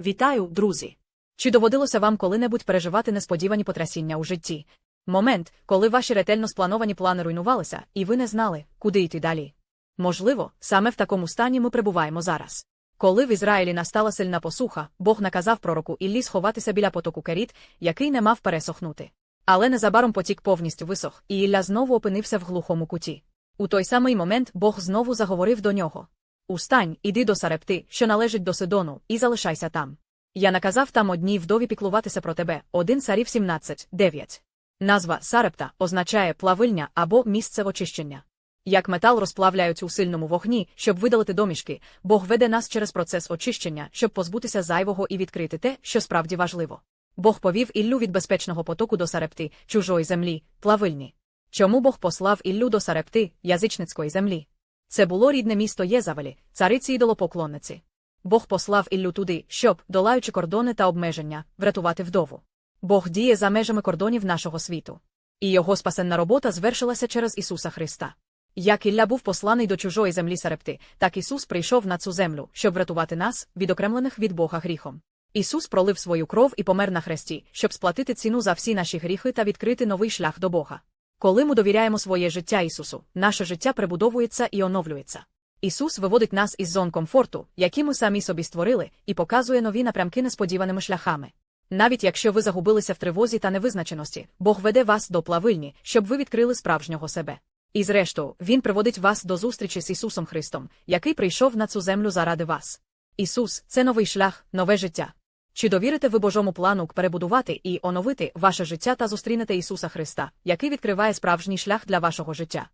Вітаю, друзі! Чи доводилося вам коли-небудь переживати несподівані потрясіння у житті? Момент, коли ваші ретельно сплановані плани руйнувалися, і ви не знали, куди йти далі. Можливо, саме в такому стані ми перебуваємо зараз. Коли в Ізраїлі настала сильна посуха, Бог наказав пророку Іллі сховатися біля потоку Керіт, який не мав пересохнути. Але незабаром потік повністю висох, і Ілля знову опинився в глухому куті. У той самий момент Бог знову заговорив до нього. Устань, іди до Сарепти, що належить до Сидону, і залишайся там. Я наказав там одній вдові піклуватися про тебе, один царів 17, 9. Назва Сарепта означає плавильня або місце очищення. Як метал розплавляють у сильному вогні, щоб видалити домішки, Бог веде нас через процес очищення, щоб позбутися зайвого і відкрити те, що справді важливо. Бог повів Іллю від безпечного потоку до Сарепти, чужої землі, плавильні. Чому Бог послав Іллю до Сарепти, язичницької землі? Це було рідне місто Єзавелі, цариці ідолопоклонниці. Бог послав Іллю туди, щоб, долаючи кордони та обмеження, врятувати вдову. Бог діє за межами кордонів нашого світу. І його спасенна робота звершилася через Ісуса Христа. Як Ілля був посланий до чужої землі Сарепти, так Ісус прийшов на цю землю, щоб врятувати нас, відокремлених від Бога гріхом. Ісус пролив свою кров і помер на хресті, щоб сплатити ціну за всі наші гріхи та відкрити новий шлях до Бога. Коли ми довіряємо своє життя Ісусу, наше життя прибудовується і оновлюється. Ісус виводить нас із зон комфорту, які ми самі собі створили, і показує нові напрямки несподіваними шляхами. Навіть якщо ви загубилися в тривозі та невизначеності, Бог веде вас до плавильні, щоб ви відкрили справжнього себе. І зрештою, Він приводить вас до зустрічі з Ісусом Христом, який прийшов на цю землю заради вас. Ісус це новий шлях, нове життя. Чи довірите ви Божому плану перебудувати і оновити ваше життя та зустрінете Ісуса Христа, який відкриває справжній шлях для вашого життя?